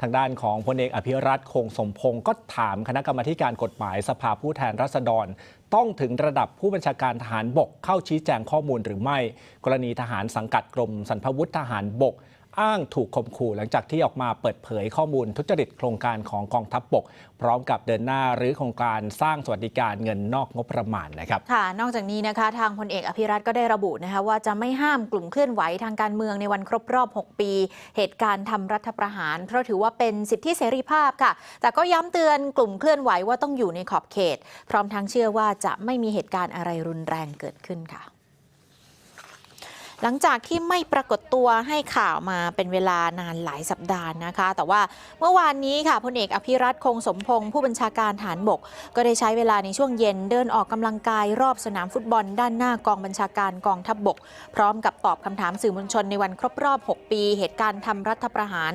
ทางด้านของพลเอกอภิรัตคงสมพงศ์ก็ถามคณะกรรมการกฎหมายสภาผู้แทนราษฎร ต้องถึงระดับผู้บัญชาการทหารบกเข้าชี้แจงข้อมูลหรือไม่ กรณีทหารสังกัดกรมสรรพวุธทหารบก อ้างถูกข่มขู่หลังจากที่ออกมาเปิดเผยข้อมูลทุจริตโครงการของกองทัพบบก พร้อมกับเดินหน้าหรือโครงการสร้างสวัสดิการเงินนอกงบประมาณนะครับค่ะ นอกจากนี้นะคะ ทางพลเอกอภิรัตก็ได้ระบุนะคะว่าจะไม่ห้ามกลุ่มเคลื่อนไหวทางการเมืองในวันครบรอบ 6 ปี เหตุการณ์ทำรัฐประหาร เพราะถือว่าเป็นสิทธิเสรีภาพค่ะ แต่ก็ย้ำเตือนกลุ่มเคลื่อนไหวว่าต้องอยู่ในขอบเขต พร้อมทั้งเชื่อว่าจะไม่มีเหตุการณ์อะไรรุนแรงเกิดขึ้นค่ะ หลังจากที่ไม่ปรากฏตัวให้ข่าวมาเป็นเวลานานหลายสัปดาห์นะคะ แต่ว่าเมื่อวานนี้ค่ะพลเอกอภิรัตคงสมพงศ์ผู้บัญชาการฐานบก ก็ได้ใช้เวลาในช่วงเย็นเดินออกกำลังกายรอบสนามฟุตบอลด้านหน้ากองบัญชาการกองทัพบบก พร้อมกับตอบคำถามสื่อมวลชนในวันครบรอบ 6 ปี เหตุการณ์ทำรัฐประหาร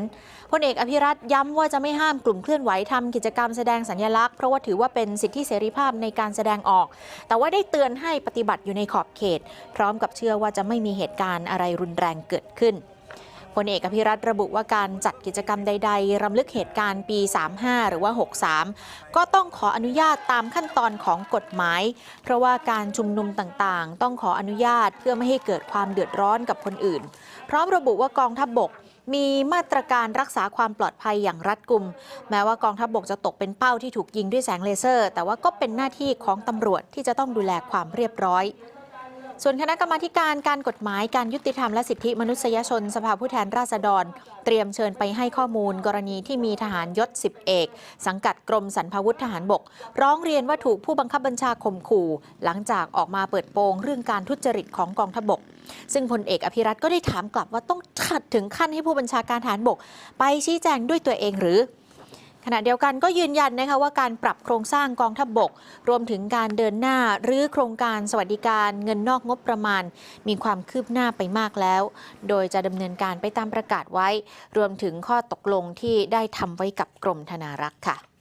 พลเอกอภิรัตย้ำว่าจะไม่ห้ามกลุ่มเคลื่อนไหวทำกิจกรรมแสดงสัญลักษณ์เพราะว่าถือว่าเป็นสิทธิเสรีภาพในการแสดงออก แต่ว่าได้เตือนให้ปฏิบัติอยู่ในขอบเขต พร้อมกับเชื่อว่าจะไม่มีเหตุการณ์อะไรรุนแรงเกิดขึ้นพลเอกอภิรัตระบุว่าการจัดกิจกรรมใด ๆ รำลึกเหตุการณ์ปี 35 หรือว่า 63 ก็ต้องขออนุญาตตามขั้นตอนของกฎหมาย เพราะว่าการชุมนุมต่างๆ ต้องขออนุญาตเพื่อไม่ให้เกิดความเดือดร้อนกับคนอื่น พร้อมระบุว่ากองทัพบบกมีมาตรการรักษาความปลอดภัยอย่างรัดกุม แม้ว่ากองทัพบบกจะตกเป็นเป้าที่ถูกยิงด้วยแสงเลเซอร์ แต่ว่าก็เป็นหน้าที่ของตำรวจที่จะต้องดูแลความเรียบร้อย ส่วนคณะกรรมาการการกฎหมายการยุติธรรมและสิทธิมนุษยชน สภาผู้แทนราษฎร เตรียมเชิญไปให้ข้อมูล กรณีที่มีทหารยศ10เอก สังกัดกรมสรรพาวุธทหารบก ร้องเรียนว่าถูกผู้บังคับบัญชาข่มขู่ หลังจากออกมาเปิดโปงเรื่องการทุจริตของกองทัพบก ซึ่งพลเอกอภิรัตก็ได้ถามกลับว่าต้องถึงขั้นให้ผู้บัญชาการทหารบก ไปชี้แจงด้วยตัวเองหรือ ขณะเดียวกันก็ยืนยันนะคะว่าการปรับโครงสร้างกองทัพบบก รวมถึงการเดินหน้าหรือโครงการสวัสดิการเงินนอกงบประมาณ มีความคืบหน้าไปมากแล้ว โดยจะดำเนินการไปตามประกาศไว้ รวมถึงข้อตกลงที่ได้ทำไว้กับกรมธนารักษ์ค่ะ